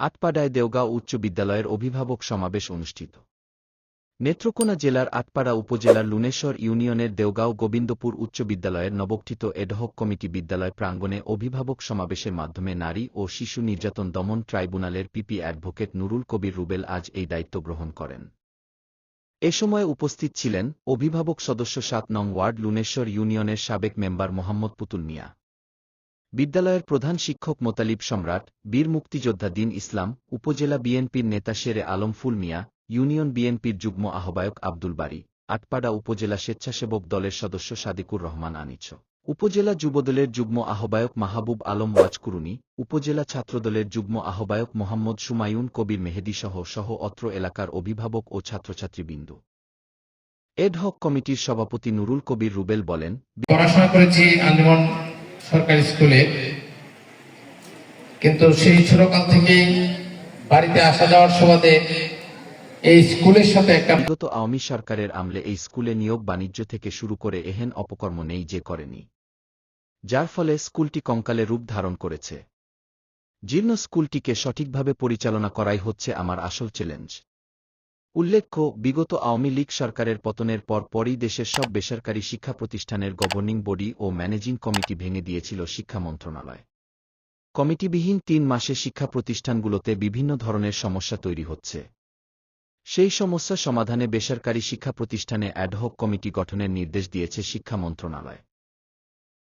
আটপাড়ায় দেওগাঁও উচ্চ বিদ্যালয়ের অভিভাবক সমাবেশ অনুষ্ঠিত। নেত্রকোনা জেলার আটপাড়া উপজেলার লুনেশ্বর ইউনিয়নের দেওগাঁও গোবিন্দপুর উচ্চ বিদ্যালয়ের নবগঠিত এডহক কমিটি বিদ্যালয় প্রাঙ্গণে অভিভাবক সমাবেশের মাধ্যমে নারী ও শিশু নির্যাতন দমন ট্রাইব্যুনালের পিপি অ্যাডভোকেট নুরুল কবির রুবেল আজ এই দায়িত্ব গ্রহণ করেন। এ সময় উপস্থিত ছিলেন অভিভাবক সদস্য সাত নং ওয়ার্ড লুনেশ্বর ইউনিয়নের সাবেক মেম্বার মোহাম্মদ পুতুল মিয়া। বিদ্যালয়ের প্রধান শিক্ষক মোতালিব সম্রাট, বীর মুক্তিযোদ্ধা দিন ইসলাম, উপজেলা বিএনপির নেতা শেরে আলম ফুল মিয়া ইউনিয়ন বিএনপির যুগ্ম আহ্বায়ক আব্দুল বারী, আটপাড়া উপজেলা স্বেচ্ছাসেবক দলের সদস্য সাদিকুর রহমান আনিছ। উপজেলা যুবদলের যুগ্ম আহ্বায়ক মাহবুব আলম ওয়াজকুরুনি উপজেলা ছাত্রদলের যুগ্ম আহ্বায়ক মোহাম্মদ সুমায়ুন কবির মেহেদি সহ সহ অত্র এলাকার অভিভাবক ও ছাত্রছাত্রীবৃন্দ। এডহক কমিটির সভাপতি নুরুল কবির রুবেল বলেন, পড়াশোনা করেছি আঞ্জুমান সরকারি স্কুলে। কিন্তু সেই ছোটকাল থেকেই বাড়িতে আসা যাওয়ার সুবাদে এই স্কুলের সাথে একটা বিগত আওয়ামী সরকারের আমলে এই স্কুলে নিয়োগ বাণিজ্য থেকে শুরু করে এহেন অপকর্ম নেই যে করেনি। যার ফলে স্কুলটি কঙ্কালে রূপ ধারণ করেছে। জীর্ণ স্কুলটিকে সঠিকভাবে পরিচালনা করাই হচ্ছে আমার আসল চ্যালেঞ্জ। উল্লেখ্য, বিগত আওয়ামী লীগ সরকারের পতনের পর পরই দেশের সব বেসরকারি শিক্ষা প্রতিষ্ঠানের গভর্নিং বডি ও ম্যানেজিং কমিটি ভেঙে দিয়েছিল শিক্ষা মন্ত্রণালয়। কমিটিবিহীন তিন মাসে শিক্ষা প্রতিষ্ঠানগুলোতে বিভিন্ন ধরনের সমস্যা তৈরি হচ্ছে। সেই সমস্যা সমাধানে বেসরকারি শিক্ষা প্রতিষ্ঠানে অ্যাডহক কমিটি গঠনের নির্দেশ দিয়েছে শিক্ষা মন্ত্রণালয়।